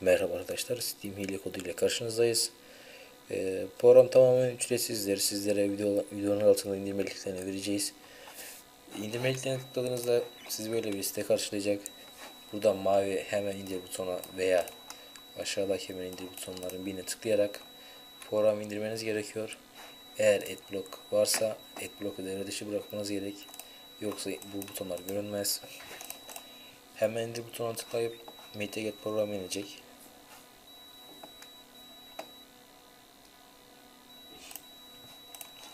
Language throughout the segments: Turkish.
Merhaba arkadaşlar, Steam hile kodu ile karşınızdayız. Ee, program tamamen ücretsizdir. Sizlere video, videonun altında indirme linklerini vereceğiz. İndirme linklerine tıkladığınızda sizi böyle bir site karşılayacak. Buradan mavi hemen indir butona veya aşağıdaki hemen indir butonların birine tıklayarak program indirmeniz gerekiyor. Eğer adblock varsa adblock'u devre dışı bırakmanız gerek. Yoksa bu butonlar görünmez. Hemen indir butonuna tıklayıp MediaGet programı inecek.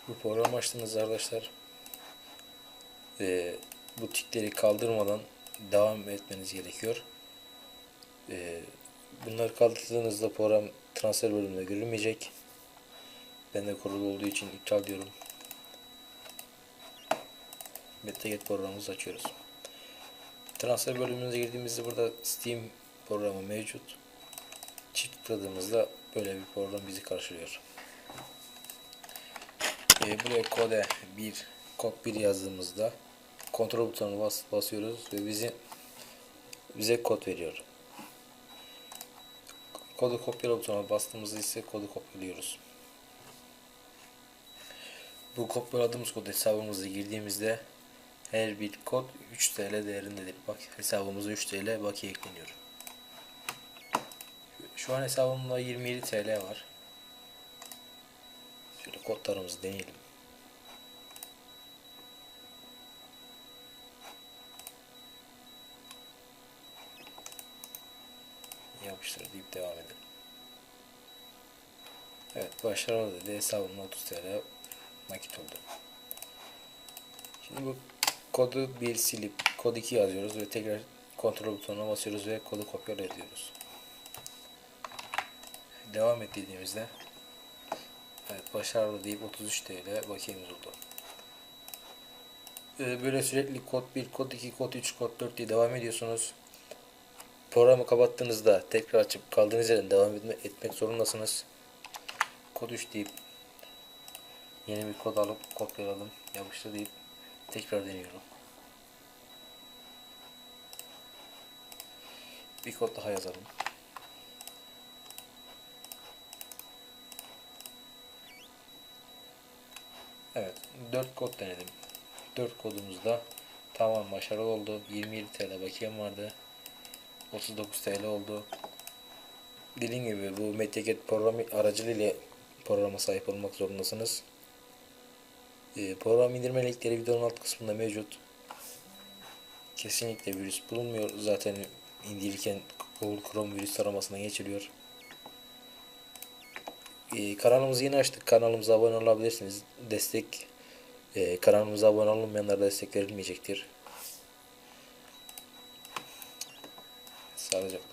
Bu programı açtığınızda arkadaşlar eee, bu tikleri kaldırmadan devam etmeniz gerekiyor. Eee, bunları kaldırdığınızda program transfer bölümünde görünmeyecek. Ben de kurulu olduğu için iptal diyorum. MediaGet programımızı açıyoruz. Transfer bölümümüze girdiğimizde burada Steam programı mevcut. Çift tıkladığımızda böyle bir program bizi karşılıyor. Ee, buraya kode 1 kod 1 yazdığımızda kontrol butonuna bas, basıyoruz ve bizi bize kod veriyor. Kodu kopyala butonuna bastığımızda ise kodu kopyalıyoruz. Bu kopyaladığımız kod hesabımıza girdiğimizde her bir kod 3 TL değerindedir. Bak hesabımıza 3 TL bakiye ekleniyor. Şu an hesabımda 27 TL var. Kodlarımızı deneyelim. Yapıştır deyip devam edelim. Evet başarılı dedi. Hesabımda 30 TL nakit oldu. Şimdi bu kodu bir silip kod 2 yazıyoruz ve tekrar kontrol butonuna basıyoruz ve kodu kopyala ediyoruz. Devam et dediğimizde evet başarılı deyip 33 TL bakiyemiz oldu. Ee, Böyle sürekli kod 1, kod 2, kod 3, kod 4 diye devam ediyorsunuz. Programı kapattığınızda tekrar açıp kaldığınız yerden devam etme- etmek zorundasınız. Kod 3 deyip yeni bir kod alıp kopyaladım, yapıştır deyip tekrar deniyorum. Bir kod daha yazalım. Evet, 4 kod denedim. 4 kodumuzda tamam başarılı oldu. 27 TL bakiyem vardı. 39 TL oldu. Dediğim gibi bu MediaGet programı aracılığıyla programa sahip olmak zorundasınız. Ee, program indirme linkleri videonun alt kısmında mevcut. Kesinlikle virüs bulunmuyor. Zaten indirirken Google Chrome virüs taramasına geçiriyor. Ee, kanalımızı yeni açtık. Kanalımıza abone olabilirsiniz. Destek e, kanalımıza abone olmayanlara destek verilmeyecektir. Sağlıcakla.